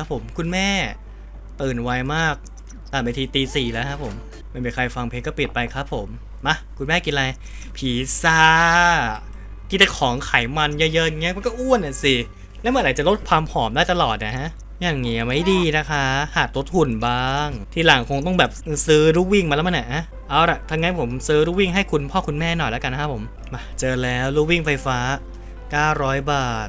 ครับผมคุณแม่ตื่นไวมากตื่นไปทีตีสี่แล้วครับผม ไม่มีใครฟังเพลงก็ปิดไปครับผม มา คุณแม่กินอะไร ผีซ่า กินแต่ของไขมันเยอะๆอย่างเงี้ยมันก็อ้วนอะสิ แล้วเมื่อไหร่จะลดความผอมได้ตลอดนะฮะ อย่างเงี้ยไม่ดีนะคะ หาตัวหุ่นบ้าง ที่หลังคงต้องแบบซื้อลูกวิ่งมาแล้วมันนะเอาละถ้างั้นผมซื้อลูกวิ่งให้คุณพ่อคุณแม่หน่อยแล้วกันนะครับผม มาเจอแล้วลูกวิ่งไฟฟ้า 900 บาท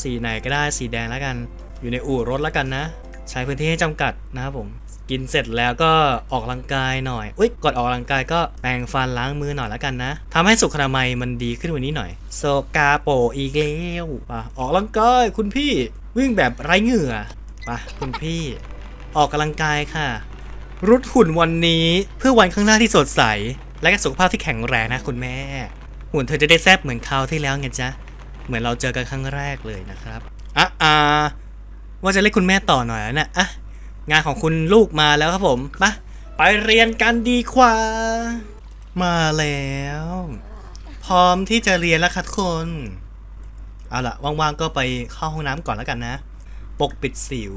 สีไหนก็ได้สีแดงแล้วกัน อยู่ในอู่รถแล้วกันนะ ใช้พื้นที่ให้จำกัดนะครับผม กินเสร็จแล้วก็ออกกำลังกายหน่อยอุ้ยก่อนออกกำลังกายก็แปรงฟันล้างมือหน่อยแล้วกันนะทำให้สุขอนามัยมันดีขึ้นกวันนี้หน่อย โซกาโปอีกแล้วป่ะออกกำลังกายคุณพี่วิ่งแบบไร้เหงื่อป่ะคุณพี่ ออกกำลังกายค่ะ รุดหุ่นวันนี้เพื่อวันข้างหน้าที่สดใส และก็สุขภาพที่แข็งแรงนะคุณแม่ หุ่นเธอจะได้แซบเหมือนคราวที่แล้วไงจ๊ะเหมือนเราเจอกันครั้งแรกเลยนะครับอะอ่า ว่าจะเรียกคุณแม่ต่อหน่อยนะอะงานของคุณลูกมาแล้วครับผมปะไปเรียนกันดีกว่า มาแล้ว พร้อมที่จะเรียนแล้วครับทุกคนเอาล่ะว่างๆก็ไปเข้าห้องน้ำก่อนแล้วกันนะ ปกปิดสิว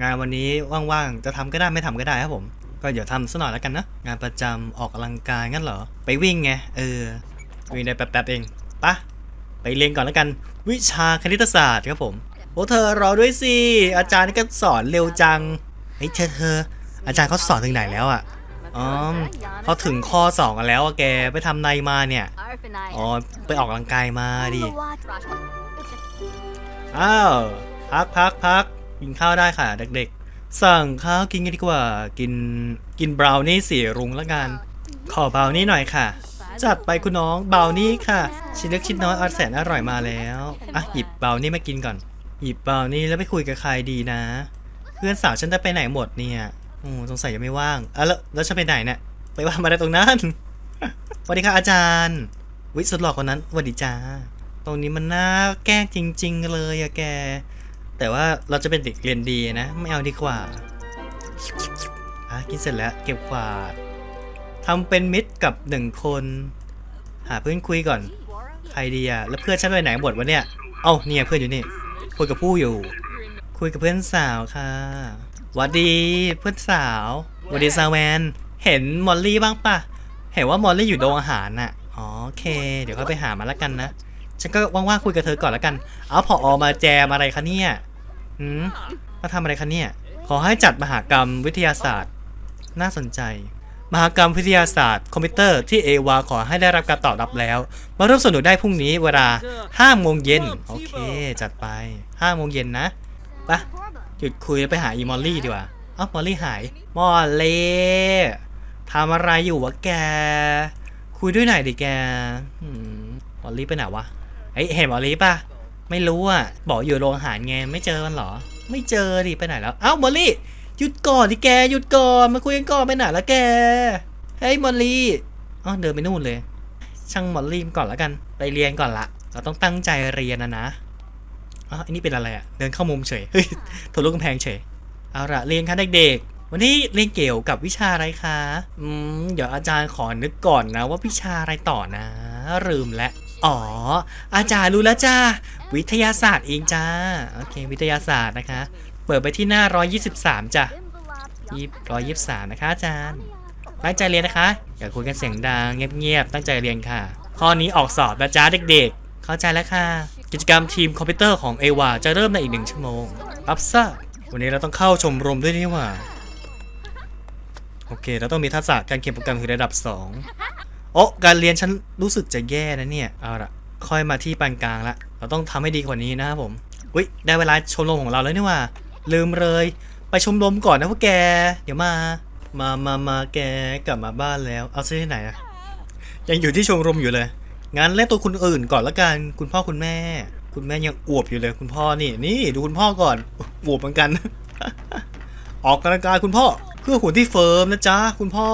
งานวันนี้ว่างๆจะทำก็ได้ไม่ทำก็ได้ครับผม ก็เดี๋ยวทำซะหน่อยแล้วกันนะ งานประจำออกกำลังกายงั้นเหรอ ไปวิ่งไง เออ วิ่งได้แป๊บๆเองปะไปเรียนก่อนแล้วกัน วิชาคณิตศาสตร์ครับผม โอ้เธอรอด้วยสิ อาจารย์นี่ก็สอนเร็วจัง เฮ้ยเธอเธอ อาจารย์เขาสอนถึงไหนแล้วอะอ๋อเขาถึงข้อสองกันแล้วอะแกไปทำในมาเนี่ย อ๋อ ไปออกกำลังกายมาดิ อ้าว พักพักพักกินข้าวได้ค่ะ เด็กๆ สั่งข้าวกินกันดีกว่า กิน กินบราวนี่สีรุ้งล้วกัน ขอบราวนี่หน่อยค่ะ จัดไปคุณน้องบราวนี่ค่ะ ชิ้นเล็กชิ้นน้อยอแสนอร่อยมาแล้ว อะหยิบบราวนี่มากินก่อน หยิบบรานี่แล้วไปคุยกับใครดีนะ เพื่อนสาวฉันจะไปไหนหมดเนี่ยโอ้สงสัยยังไม่ว่างอะแล้วแล้วฉันไปไหนเนี่ยไปว่ามาได้ตรงนั้นสวัสดีค่ะอาจารย์ วิสุดหลอกคนนั้นสวัสดีจ้าตรงนี้มันน่าแกล้งจริง ๆ เลยอะแก แต่ว่าเราจะเป็นเด็กเรียนดีนะ ไม่เอาดีกว่าอะกินเสร็จแล้วเก็บกวาดทำเป็นมิตรกับหนึ่งคน หาเพื่อนคุยก่อน ใครดีอะแล้วเพื่อนฉันไปไหนหมดวะเนี่ย เอ้าเนี่ยเพื่อนอยู่นี่ คุยกับผู้อยู่ คุยกับเพื่อนสาวค่ะวัดดีเพื่อนสาววัดดีซาแวน เห็นมอลลี่บ้างปะเห็นว่ามอลลี่อยู่โรงอาหารน่ะอ๋อโอเค เดี๋ยวก็ไปหามาแล้วกันนะฉันก็ว่างๆคุยกับเธอก่อนแล้วกัน เอาพออมาแจมอะไรคะเนี่ยหืมมาทำอะไรคะเนี่ยขอให้จัดมหากรรมวิทยาศาสตร์ น่าสนใจ มหากรรมวิทยาศาสตร์คอมพิวเตอร์ที่เอวาขอให้ได้รับการตอบรับแล้ว มาร่วมสนุกได้พรุ่งนี้เวลา5โมงเย็นโอเค จัดไป5โมงเย็นนะปะหยุดคุยไปหาอีมอลลี่ดีกว่าเอ้ามอลลี่หาย มอลลี่ทำอะไรอยู่วะแก คุยด้วยหน่อยดิแกมอลลี่ไปไหนวะเอ้ยเห็นมอลลี่ปะไม่รู้อะ บอกอยู่โรงอาหารไงไม่เจอมันหรอ ไม่เจอดิไปไหนแล้ว เอ้ามอลลี่ หยุดก่อนดิแกหยุดก่อนมาคุยกันก่อนไปไหนแล้วแกเฮ้ยมอลลี่อ๋อเดินไปนู่นเลย ช่างมอลลี่ก่อนล้วกันไปเรียนก่อนละเราต้องตั้งใจเรียนนะนะอ๋ออันนี้เป็นอะไรอะเดินเข้ามุมเฉยเฮ้ยทะลุกำแพงเฉยเอาละเรียนคะเด็กๆ วันนี้เรียนเกี่ยวกับวิชาอะไรคะ อืม เดี๋ยวอาจารย์ขอนึกก่อนนะว่าวิชาอะไรต่อนะ ลืมแล้ว อ๋อ อาจารย์รู้แล้วจ้า วิทยาศาสตร์เองจ้า โอเค วิทยาศาสตร์นะคะ เปิดไปที่หน้า 123จ้ะยี่ร้อยยี่สามนะคะอาจารย์ ตั้งใจเรียนนะคะ อย่าคุยกันเสียงดังเงียบๆ ตั้งใจเรียนค่ะ ข้อนี้ออกสอบนะจ้าเด็กๆ เข้าใจแล้วค่ะ กิจกรรมทีมคอมพิวเตอร์ของเอวาจะเริ่มในอีกหนึ่งชั่วโมง รับทราบ วันนี้เราต้องเข้าชมรมด้วยนี่หว่า โอเค เราต้องมีทักษะการเขียนโปรแกรมคือระดับ 2 โอ้การเรียนฉันรู้สึกจะแย่นะเนี่ย เอาละค่อยมาที่ปานกลางละ เราต้องทำให้ดีกว่านี้นะครับผม อุ้ยได้เวลาชมรมของเราแล้วนี่หว่า ลืมเลย ไปชมรมก่อนนะพวกแก เดี๋ยวมา มามามาแกกลับมาบ้านแล้ว เอาซื้อที่ไหนอะยังอยู่ที่ชมรมอยู่เลย งั้นเล่นตัวคุณอื่นก่อนละกัน คุณพ่อคุณแม่ คุณแม่ยังอวบอยู่เลย คุณพ่อนี่ นี่ดูคุณพ่อก่อน อวบเหมือนกัน ออกกำลังกายคุณพ่อ เพื่อหุ่นที่เฟิร์มนะจ๊ะคุณพ่อ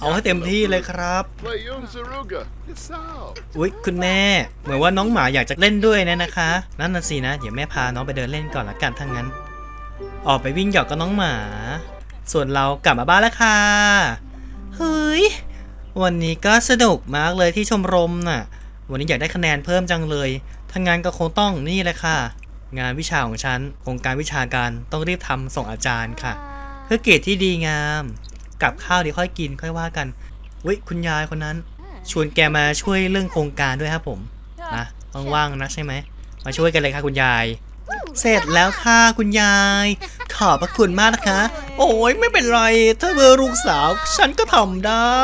เอาให้เต็มที่เลยครับ Play Yung Saruga. It's out. อุ๊ยคุณแม่ เหมือนว่าน้องหมาอยากจะเล่นด้วยนะนะคะ นั่นน่ะสินะ เดี๋ยวแม่พาน้องไปเดินเล่นก่อนละกันทั้างนั้น ออกไปวิ่งหยอกกับน้องหมา ส่วนเรากลับมาบ้านแล้วค่ะ เฮ้ย วันนี้ก็สนุกมากเลยที่ชมรมน่ะ วันนี้อยากได้คะแนนเพิ่มจังเลยถ้างั้นก็คงต้องนี่แหละค่ะ งานวิชาของฉันโครงการวิชาการต้องรีบทำส่งอาจารย์ค่ะ เพื่อเกรดที่ดีงามกับข้าวเดี๋ยวค่อยกินค่อยว่ากันวิคุณยายคนนั้น ชวนแกมาช่วยเรื่องโครงการด้วยครับผมนะว่างๆนะใช่ไหมมาช่วยกันเลยค่ะคุณยาย เสร็จแล้วค่ะคุณยาย ขอบพระคุณมากนะคะ โอ้ยไม่เป็นไร ถ้าเบอร์ลูกสาว ฉันก็ทำได้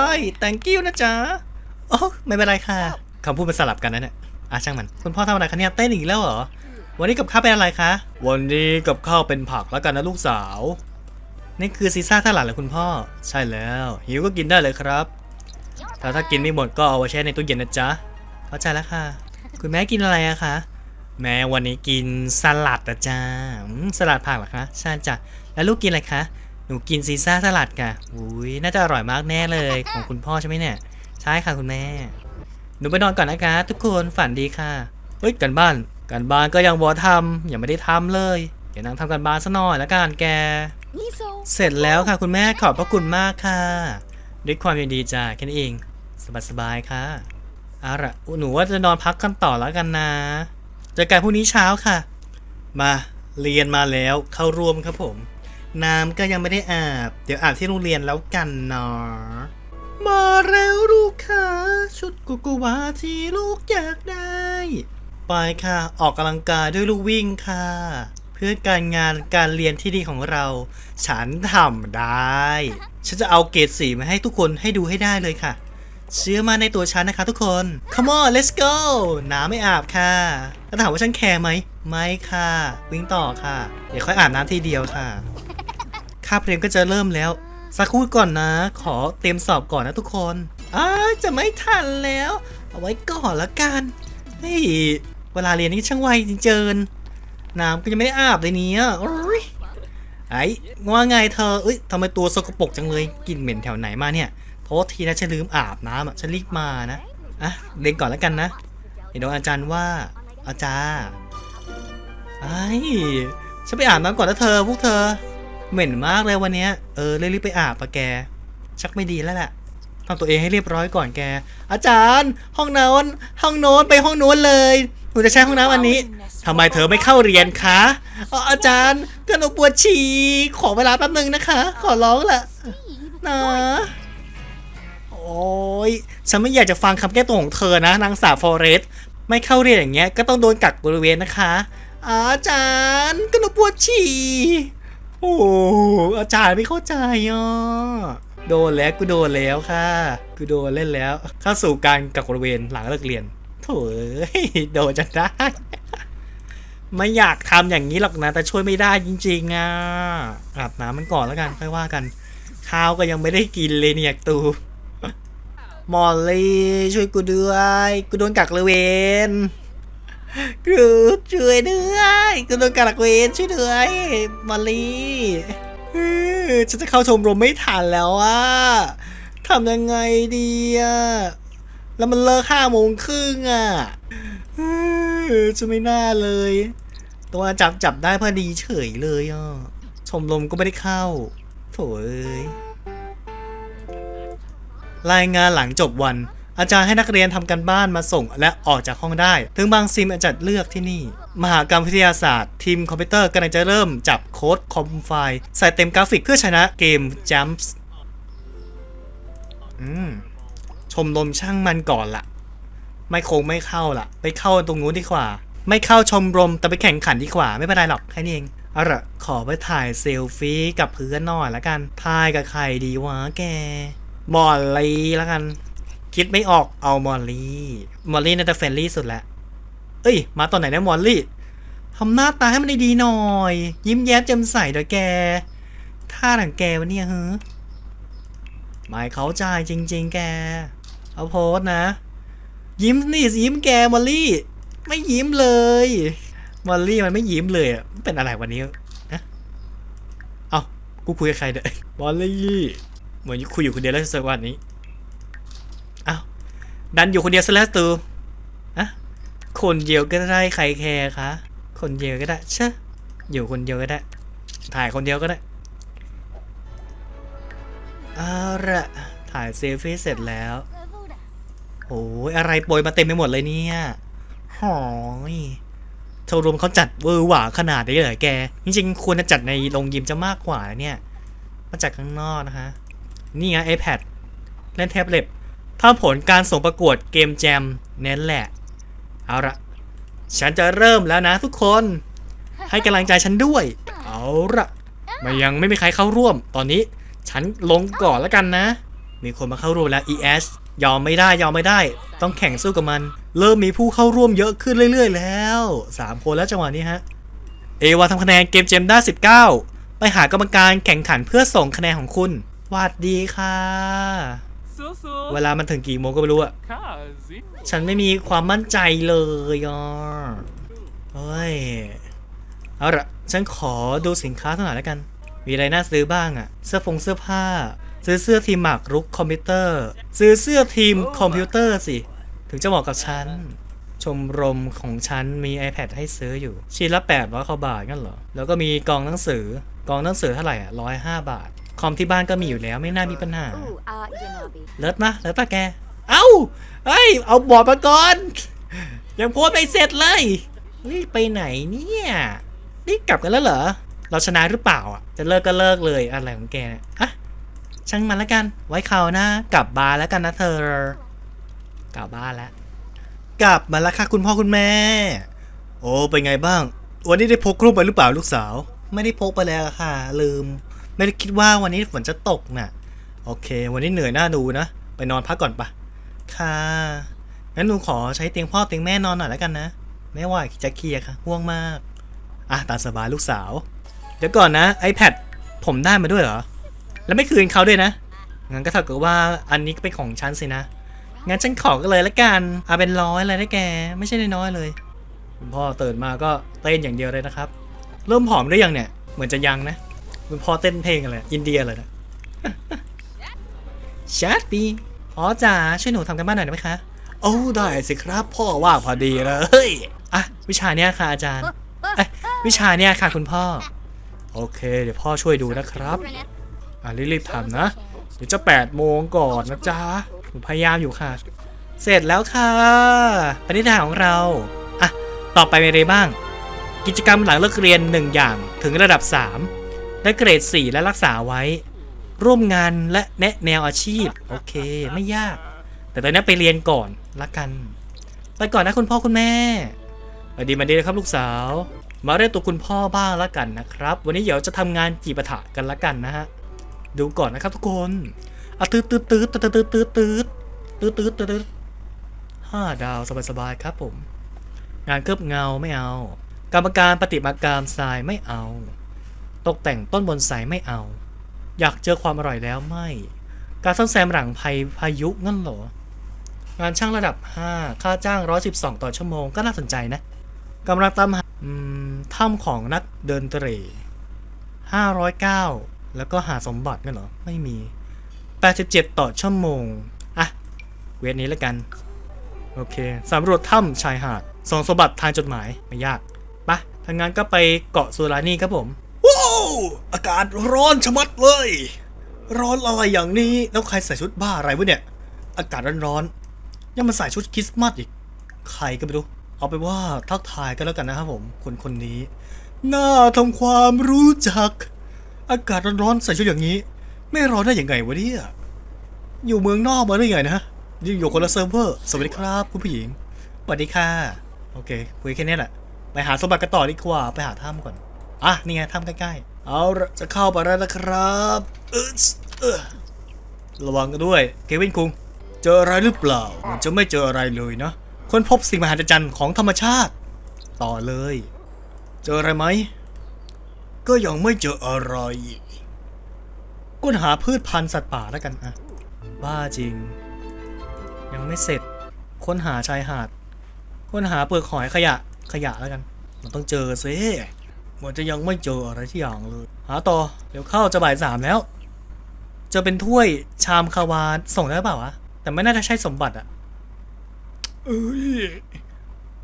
thank you นะจ๊ะโอ้ไม่เป็นไรค่ะคำพูดมันสลับกันนะเนี่ยอะช่างมัน คุณพ่อทำอะไรคะเนี่ยเต้นอีกแล้วเหรอ วันนี้กับข้าวเป็นอะไรคะ วันนี้กับข้าวเป็นผักแล้วกันนะลูกสาว นี่คือซีซ่าท่าหลานเหรอคุณพ่อ ใช่แล้ว หิวก็กินได้เลยครับถ้าถ้ากินไม่หมดก็เอาไว้แช่ในตู้เย็นนะจ๊ะเข้าใจแล้วค่ะ คุณแม่กินอะไรอะคะ แม่วันนี้กินสลัดอะจ้าสลัดผักเหรอคะใช่จ้ะแล้วลูกกินอะไรคะหนูกินซีซ่าสลัดค่ะอุ้ยน่าจะอร่อยมากแน่เลยของคุณพ่อใช่ไหมเนี่ย ใช่ค่ะคุณแม่ หนูไปนอนก่อนนะคะ ทุกคนฝันดีค่ะเฮ้ยกันบ้านกันบ้านก็ยังบอทำยังไม่ได้ทำเลยเดี๋ยวนั่งทำกันบ้านซะหน่อยล้วกันแก เสร็จแล้วค่ะคุณแม่ขอบพระคุณมากค่ะ ด้วยความยินดีจ้าแค่นี้เองสบายๆค่ะเอาละหนูว่าจะนอนพักกันต่อแล้วกันนะ เจอกันพรุ่งนี้เช้าค่ะ มาเรียนมาแล้วเข้าร่วมครับผม น้ำก็ยังไม่ได้อาบ เดี๋ยวอาบที่โรงเรียนแล้วกันเนาะมาแล้วลูกค่ะชุดกุกุวาที่ลูกอยากได้ ไปค่ะ ออกกำลังกายด้วยลูกวิ่งค่ะ เพื่อการงานการเรียนที่ดีของเรา ฉันทำได้ ฉันจะเอาเกรดสีมาให้ทุกคนให้ดูให้ได้เลยค่ะ เชื่อมาในตัวฉันนะคะทุกคน come on let's go น้ำไม่อาบค่ะแล้วถามว่าฉันแคร์ไหม ไม่ค่ะ วิ่งต่อค่ะ เดี๋ยวค่อยอาบน้ำทีเดียวค่ะคาเรียนก็จะเริ่มแล้ว สักครู่ก่อนนะ ขอเตรียมสอบก่อนนะทุกคนอ้าจะไม่ทันแล้ว เอาไว้ก่อนละกันเฮ้ยเวลาเรียนนี่ช่างไวจริงเจนน้ำก็ยังไม่ได้อาบเลยเนี้ยไอ้ว่าไงเธอเอ้ยทำไมตัวสกปรกจังเลยกลิ่นเหม็นแถวไหนมาเนี่ย ทษทีนะฉันลืมอาบน้ำอะฉันรีบมานะอะเรียนก่อนแล้วกันนะเดี๋ยวโดนอาจารย์ว่าอาจารย์ไอ้ฉันไปอาบน้ำก่อนนะเธอ พวกเธอ เหม็นมากเลยวันนี้เออเรีบไปอาบปะแก ชักไม่ดีแล้วแหละทำตัวเองให้เรียบร้อยก่อนแก อาจารย์ ห้องโน้นห้องโน้นไปห้องโน้นเลยหนูจะใช้ห้องน้ำอันนี้ทำไมเธอไม่เข้าเรียนคะอาจารย์ก็หนูปวดฉี่ขอเวลาแป๊บนึงนะคะ ขอร้องละนะ อ้ยฉันไม่อยากจะฟังคำแก้ตัวของเธอนะ นางสาวฟอเรสไม่เข้าเรียนอย่างเงี้ยก็ต้องโดนกักบริเวณนะคะอาจารย์ก็หนูปวดฉี่โอ้อาจารย์ไม่เข้าใจอะโดนแล้วกูโดนแล้วค่ะกูโดนเล่นแล้วเข้าสู่การกักบริเวณหลังเลิกเรียนโถ่เอ้ยโดนจนได้ไม่อยากทำอย่างนี้หรอกนะ แต่ช่วยไม่ได้จริง ๆอะอาบน้ำมันก่อนแล้วกันค่อยว่ากัน ข้าวก็ยังไม่ได้กินเลยเนี่ยตู มอลลี่ช่วยกูด้วย กูโดนกักบริเวณกูช่วยด้วยกูโดนกักเวรช่วยด้วยมอลลี่ฉันจะเข้าชมรมไม่ทันแล้วอะทำยังไงดีอะแล้วมันเลิกห้าโมงครึ่งอะจะไม่น่าเลย ตัวจับจับได้พอดีเฉยเลยอะชมรมก็ไม่ได้เข้า โถเอ้ย รายงานหลังจบวัน อาจารย์ให้นักเรียนทำกันบ้านมาส่งและออกจากห้องได้ ถึงบางซิมอาจารย์เลือกที่นี่ มหากรรมวิทยาศาสตร์ ทีมคอมพิวเตอร์กำลังจะเริ่มจับโค้ดคอมไฟล์ใส่เต็มกราฟิกเพื่อชนะเกม Jumps อืมชมรมช่างมันก่อนละไม่คงไม่เข้าละไปเข้าตรงนู้นดีกว่า ไม่เข้าชมรมแต่ไปแข่งขันดีกว่า ไม่เป็นไรหรอกแค่นี้เองเอาละขอไปถ่ายเซลฟี่กับเพื่อนหน่อยละกัน ถ่ายกับใครดีวะแก มอลลี่แล้วกัน คิดไม่ออกเอามอลลี่มอลลี่น่าจะเฟรนลี่สุดแหละเอ้ย มาตอนไหนนะมอลลี่ทำหน้าตาให้มันดีๆหน่อย ยิ้มแย้มแจ่มใสเด้อแกท่าหลังแกวะเนี่ยเฮ้ไม่เขาใจจริง ๆ แก เอาโพสนะ ยิ้มนี่ยิ้มแกมอลลี่ ไม่ยิ้มเลยมอลลี่มันไม่ยิ้มเลยอะเป็นอะไรวันนี้นะเอากูคุยกับใครเด้อมอลลี่ เหมือนคุยอยู่คนเดียวแล้วสักวันนี้อ้าวดันอยู่คนเดียวซะแล้วตูอะคนเดียวก็ได้ใครแคร์คะคนเดียวก็ได้เชอะอยู่คนเดียวก็ได้ ถ่ายคนเดียวก็ได้เอาละถ่ายเซลฟี่เสร็จแล้วโอ้ยอะไรโปรยมาเต็มไปหมดเลยเนี่ยหอยชว์รูมเขาจัดเวอร์หวาขนาดนี้เลยเหรอแก จริงๆ ควรจะจัดในโรงยิมจะมากกว่าเนี่ย มาจากข้างนอกนะคะ นี่ไง iPad เล่นแท็บเล็ตถ้าผลการส่งประกวดเกมแจมเน้นแหละ เอาละฉันจะเริ่มแล้วนะทุกคน ให้กำลังใจฉันด้วย เอาละมันยังไม่มีใครเข้าร่วม ตอนนี้ ฉันลงก่อนแล้วกันนะ มีคนมาเข้าร่วมแล้ว ES ยอมไม่ได้ยอมไม่ได้ ต้องแข่งสู้กับมัน เริ่มมีผู้เข้าร่วมเยอะขึ้นเรื่อย ๆ แล้ว 3 คนแล้วจังหวะนี้ฮะ เอวาทำคะแนนเกมเจมได้ 19 ไปหากรรมการแข่งขันเพื่อส่งคะแนนของคุณ วัสดีค่ะ เวลามันถึงกี่โมงก็ไม่รู้อะฉันไม่มีความมั่นใจเลยอเฮ้ย เอาละฉันขอดูสินค้าสักหน่อยแล้วกัน มีอะไรน่าซื้อบ้างอะเสื้อฟงเสื้อผ้า ซื้อเสื้อทีมหมากรุกคอมพิวเตอร์ ซื้อเสื้อทีมคอมพิวเตอร์สิ ถึงจะเหมาะกับฉัน ชมรมของฉันมี iPad ให้ซื้ออยู่ ชิ้นละ800กว่าบาทงั้นเหรอ แล้วก็มีกองหนังสือกองหนังสือเท่าไหร่อะร้อยห้าบาท คอมที่บ้านก็มีอยู่แล้วไม่น่ามีปัญหา Ooh, uh, Janabi. เลิศนะเลิศปะแก เอ้า เฮ้ย เอาบอร์ดมาก่อน ยังโพสต์ไม่เสร็จเลยรีบไปไหนเนี่ยรีบกลับกันแล้วเหรอ เราชนะหรือเปล่าอะ จะเลิกก็เลิกเลยอะไรของแกเนี่ยอะช่างมันแล้วกัน ไว้คราวหน้ากลับบ้านแล้วกันนะเธอ กลับบ้านแล้ว กลับมาแล้วค่ะคุณพ่อคุณแม่ โอ้เป็นไงบ้าง วันนี้ได้พกร่มไปหรือเปล่าลูกสาว ไม่ได้พกไปแล้วค่ะ ลืม ไม่ได้คิดว่าวันนี้ฝนจะตกน่ะ โอเค วันนี้เหนื่อยหน้าดูนะ ไปนอนพักก่อนปะค่ะงั้นหนูขอใช้เตียงพ่อเตียงแม่นอนหน่อยแล้วกันนะ ไม่ว่าจะเคลียร์ค่ะห่วงมาก อะตามสบายลูกสาว เดี๋ยวก่อนนะ iPad ผมได้มาด้วยเหรอ แล้วไม่คืนเขาด้วยนะ งั้นก็เท่ากับว่าอันนี้ก็เป็นของฉันสินะ งั้นฉันขอกันเลยละกันเอาเป็นร้อยเลยนะแก ไม่ใช่น้อยเลย คุณพ่อตื่นมาก็เต้นอย่างเดียวเลยนะครับ เริ่มผอมได้ยังเนี่ย เหมือนจะยังนะ คุณพ่อเต้นเพลงอะไรอินเดียเลยนะชาร์ปีอ๋อจ๋าช่วยหนูทำกันบ้านหน่อยได้ไหมคะ โอ้ได้สิครับ พ่อว่างพอดีเลยอะวิชาเนี้ยค่ะอาจารย์เอ้ยวิชาเนี้ยค่ะคุณพ่อ โอเค เดี๋ยวพ่อช่วยดูนะครับ อะรีบๆทำนะ เดี๋ยวจะ8โมงก่อนนะจ๊ะหนูพยายามอยู่ค่ะ เสร็จแล้วค่ะปณิธานของเราอะต่อไปเป็นอะไรบ้าง กิจกรรมหลังเลิกเรียน 1 อย่างถึงระดับ 3 ได้เกรด 4 และรักษาไว้ ร่วมงานและแนะแนวอาชีพ โอเค ไม่ยาก แต่ตอนนี้ไปเรียนก่อนละกัน ไปก่อนนะคุณพ่อคุณแม่ไปดีมาดีนะครับลูกสาว มาเรียกตัวคุณพ่อบ้างละกันนะครับ วันนี้เดี๋ยวจะทำงานจีปะถะกันละกันนะฮะดูก่อนนะครับทุกคนอะตืดตืดตืดตืดตืดตืดตืดตืดตืดตืดตืดห้าดาวสบายๆครับผม งานเคลือบเงาไม่เอา กรรมการปฏิมากรรมทรายไม่เอา ตกแต่งต้นบอนไซไม่เอา อยากเจอความอร่อยแล้วไม่ การซ่อมแซมหลังภัยพายุงั้นเหรอ งานช่างระดับ 5 ค่าจ้าง 112 ต่อชั่วโมงก็น่าสนใจนะกำลังตามหาถ้ำของนักเดินเตร่509 แล้วก็หาสมบัติงั้นเหรอ ไม่มี 87 ต่อชั่วโมง อะ เวทนี้แล้วกัน โอเค สำรวจถ้ำชายหาดส่งสมบัติทางจดหมาย ไม่ยากปะทางงานก็ไปเกาะสุรานี่ครับผม อากาศร้อนชะมัดเลย ร้อนอะไรอย่างนี้แล้วใครใส่ชุดบ้าอะไรวะเนี่ย อากาศร้อนๆยังมาใส่ชุดคริสต์มาสอีก ใครก็ไม่รู้ เอาไปว่าทักทายกันแล้วกันนะครับผมคนคนนี้น่าทำความรู้จัก อากาศร้อนๆใส่ชุดอย่างนี้ ไม่ร้อนได้ยังไงวะเนี่ยอยู่เมืองนอกมาได้ไงนะยังอยู่คนละเซิร์ฟเวอร์สวัสดีครับคุณผู้หญิงสวัสดีค่ะโอเคคุยแค่นี้แหละไปหาสมบัติกันต่อดีกว่า ไปหาถ้ำก่อน อะ นี่ไงถ้ำใกล้ๆ เอาจะเข้าไปแล้วนะครับระวังกันด้วย เควินคุง เจออะไรหรือเปล่า มันจะไม่เจออะไรเลยนะค้นพบสิ่งมหัศจรรย์ของธรรมชาติ ต่อเลย เจออะไรไหม ก็ยังไม่เจออะไรค้นหาพืชพันธุ์สัตว์ป่าแล้วกันอะบ้าจริง ยังไม่เสร็จ ค้นหาชายหาด ค้นหาเปลือกหอยขยะขยะแล้วกัน มันต้องเจอ มันจะยังไม่เจออะไรที่อย่างเลย หาต่อ เดี๋ยวเข้าจะบ่ายสามแล้วจอเป็นถ้วยชามคาวาส่งได้เปล่าวะ แต่ไม่น่าจะใช่สมบัติอะเอ้ย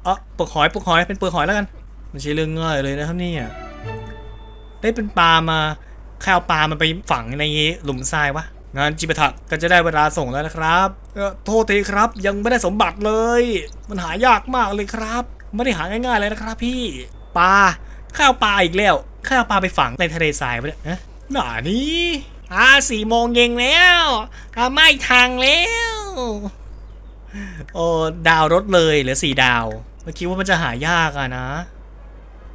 อะเปลือกหอยเปลือกหอยเป็นเปลือกหอยแล้วกัน ไม่ใช่เรื่องง่ายเลยนะครับนี่ได้เป็นปลามาใครเอาปลามันไปฝังในหลุมทรายวะงานจิปาถะก็จะได้เวลาส่งแล้วนะครับเออโทษทีครับยังไม่ได้สมบัติเลย มันหายากมากเลยครับ ไม่ได้หาง่ายๆเลยนะครับพี่ปลา ข้าวปลาอีกแล้ว ข้าวปลาไปฝังในทะเลทรายไปเนี่ยนะหนานี้อ่าสี่โมงเย็นแล้วอ่าไม่ทางแล้ว โอ้ดาวรถเลยเหลือสี่ดาวเมื่อกี้ว่ามันจะหายากอะนะ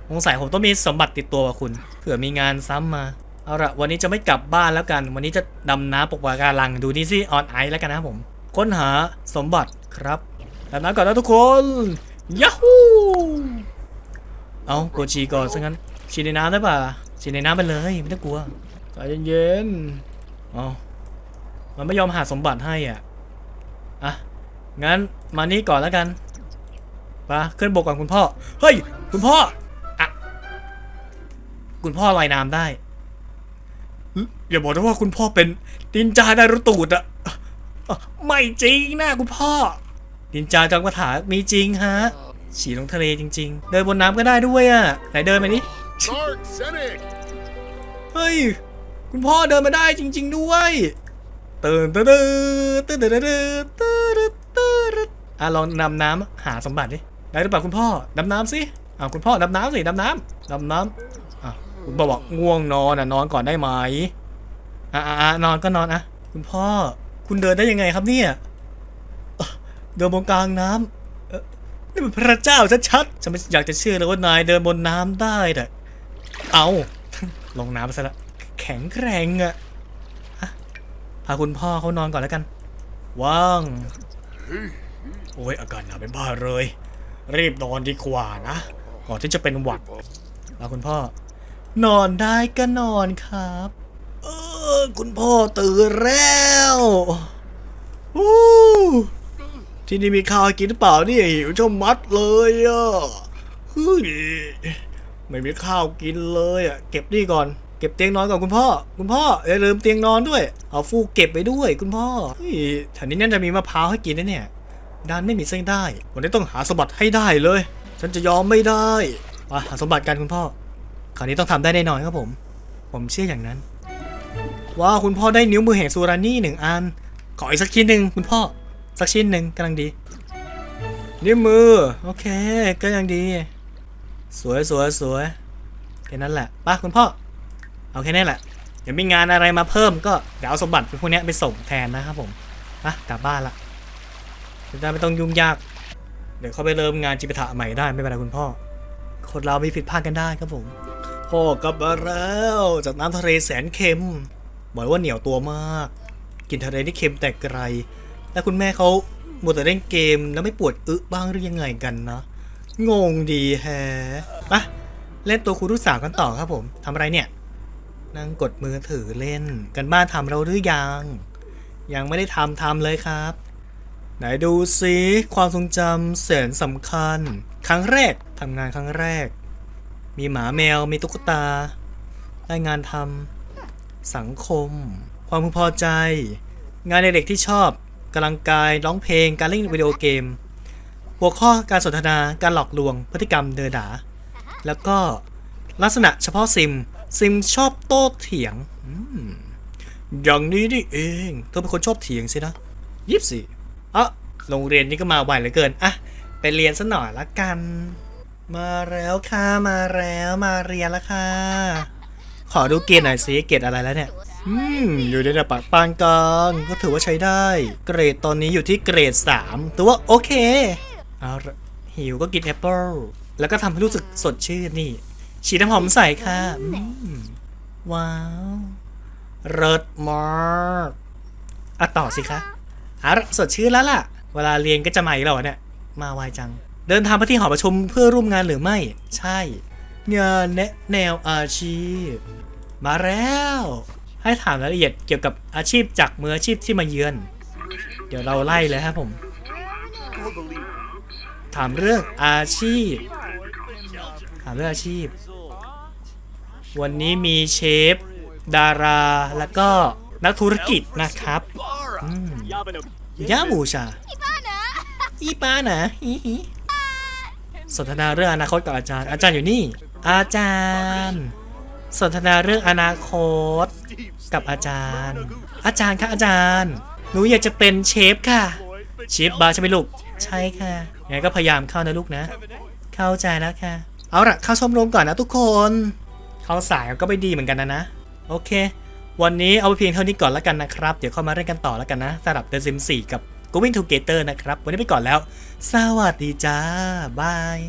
สงสัยผมต้องมีสมบัติติดตัวกับคุณ เผื่อมีงานซ้ำมาเอาละวันนี้จะไม่กลับบ้านแล้วกัน วันนี้จะดำน้ำปกปะการังดูนี่สิออนไอแล้วกันนะครับผม ค้นหาสมบัติครับดำน้ำก่อนนะทุกคนยาฮู เอากดชีก่อนซะงั้นชีในน้ำได้ป่ะชีในน้ำไปเลย ไม่ต้องกลัวใจเย็นๆเอามันไม่ยอมหาสมบัติให้อะอะงั้นมานี่ก่อนแล้วกันไปะขึ้นบกก่อนคุณพ่อ เฮ้ย คุณพ่ออะคุณพ่อลอยน้ำได้หึอย่าบอกนะว่าคุณพ่อเป็นดินจาดารุตูดอะอะไม่จริงนะคุณพ่อดินจาจังกระถามีจริงฮะ ฉี่ลงทะเลจริง ๆ เดินบนน้ำก็ได้ด้วยอะ ไหนเดินไปนี่เฮ้ย คุณพ่อเดินมาได้จริง ๆ ด้วยเตือนเตือนเตือนเตือนเตือนเตือนเติร์นอะลองดำน้ำหาสมบัติดิ ได้หรือเปล่าคุณพ่อ ดำน้ำสิอะคุณพ่อดำน้ำสิ ดำน้ำดำน้ำอะคุณบอกง่วงนอนอะนอนก่อนได้ไหมอะอะนอนก็นอนอะคุณพ่อ คุณเดินได้ยังไงครับเนี่ย เดินบนกลางน้ำ นี่มันพระเจ้าชัดๆฉันไม่อยากจะเชื่อเลยว่านายเดินบนน้ำได้แต่เอาลงน้ำไปซะละแข็งแกร่งอะพาคุณพ่อเขานอนก่อนแล้วกัน ว่าง โอ้ยอาการหนาวเป็นบ้าเลย รีบนอนดีกว่านะก่อนที่จะเป็นหวัดพาคุณพ่อ นอนได้ก็นอนครับ เออ คุณพ่อตื่นแล้ววู้ ที่นี่มีข้าวกินหรือเปล่าเนี่ยหิวชะมัดเลยอะเฮ้ยไม่มีข้าวกินเลยอะเก็บนี่ก่อนเก็บเตียงนอนก่อนคุณพ่อ คุณพ่ออย่าลืมเตียงนอนด้วย เอาฟูกเก็บไปด้วย คุณพ่อเฮ้ยแถวนี้น่าจะมีมะพร้าวให้กินนะเนี่ยด้านไม่มีเส้นได้ วันนี้ต้องหาสมบัติให้ได้เลย ฉันจะยอมไม่ได้มาหาสมบัติกันคุณพ่อ คราวนี้ต้องทำได้แน่นอนครับผม ผมเชื่ออย่างนั้นว้าวคุณพ่อได้นิ้วมือแห่งซูรานี่หนึ่งอัน ขออีกสักชิ้นหนึ่งคุณพ่อ สักชิ้นหนึ่งกำลังดี นิ้วมือ โอเค ก็ยังดี สวยสวยสวยแค่นั้นแหละป้าคุณพ่อ เอาแค่นี้แหละเดี๋ยวมีงานอะไรมาเพิ่มก็เดี๋ยวเอาสมบัติพวกนี้ไปส่งแทนนะครับผมไปกลับบ้านละจะได้ไม่ต้องยุ่งยาก เดี๋ยวเขาไปเริ่มงานจิปถะใหม่ได้ไม่เป็นไรคุณพ่อ คนเรามีผิดพลาดกันได้ครับผมพ่อกลับมาแล้วจากน้ำทะเลแสนเค็มบอกว่าเหนียวตัวมาก กินทะเลที่เค็มแต่ไกล แล้วคุณแม่เขาหมดแต่เล่นเกมแล้วไม่ปวดอึบ้างหรือยังไงกันเนาะงงดีแฮะไปเล่นตัวครูทุกสาวกันต่อครับผมทำอะไรเนี่ย นั่งกดมือถือเล่นกันบ้านทำเราหรือยัง ยังไม่ได้ทำทำเลยครับ ไหนดูซิความทรงจำแสนสำคัญ ครั้งแรกทำงานครั้งแรก มีหมาแมวมีตุ๊กตา ได้งานทำสังคม ความพึงพอใจ งานในเด็กที่ชอบ กำลังกายร้องเพลง การเล่นวิดีโอเกม หัวข้อการสนทนาการหลอกลวงพฤติกรรมเดอดาแล้วก็ลักษณะเฉพาะซิม ซิมชอบโต้เถียงอย่างนี้นี่เองเธอเป็นคนชอบเถียงสินะยี่สิบอะโรงเรียนนี้ก็มาไวเหลือเกินอะไปเรียนซะหน่อยละกัน มาแล้วค่ะมาแล้วมาเรียนล้วค่ะขอดูเกรดหน่อยสิเกรดอะไรแล้วเนี่ย อืมอยู่ในระดับปานกลางก็ถือว่าใช้ได้ เกรดตอนนี้อยู่ที่เกรด3ถือว่าโอเคเอาหิวก็กินแอปเปิลแล้วก็ทำให้รู้สึกสดชื่นนี่ ฉีดน้ำหอมใส่ค่ะอืมว้าวเริดมากอะต่อสิคะอะสดชื่นแล้วล่ะ เวลาเรียนก็จะมาอีกแล้วเหรอเนี่ย มาไวจัง เดินทางไปที่หอประชุมเพื่อร่วมงานหรือไม่ ใช่งานแนะแนวอาชีพ มาแล้ว ให้ถามรายละเอียดเกี่ยวกับอาชีพจากมืออาชีพที่มาเยือน เดี๋ยวเราไล่เลยครับผม ถามเรื่องอาชีพ ถามเรื่องอาชีพ วันนี้มีเชฟ ดารา แล้วก็นักธุรกิจนะครับอืมย่าหมูชาอีป้านะฮิฮิสนทนาเรื่องอนาคตกับอาจารย์ อาจารย์อยู่นี่ อาจารย์ สนทนาเรื่องอนาคต กับอาจารย์ อาจารย์คะอาจารย์ หนูอยากจะเป็นเชฟค่ะ เชฟบาร์ใช่ไหมลูก ใช่ค่ะยังไงก็พยายามเข้านะลูกนะ เข้าใจแล้วค่ะ เอาละเข้าชมรมก่อนนะทุกคน เข้าสายก็ไม่ดีเหมือนกันนะนะ โอเค วันนี้เอาไปเพียงเท่านี้ก่อนแล้วกันนะครับ เดี๋ยวเข้ามาเล่นกันต่อแล้วกันนะสำหรับ The Sims 4 กับ Going Together นะครับ วันนี้ไปก่อนแล้ว สวัสดีจ้า บาย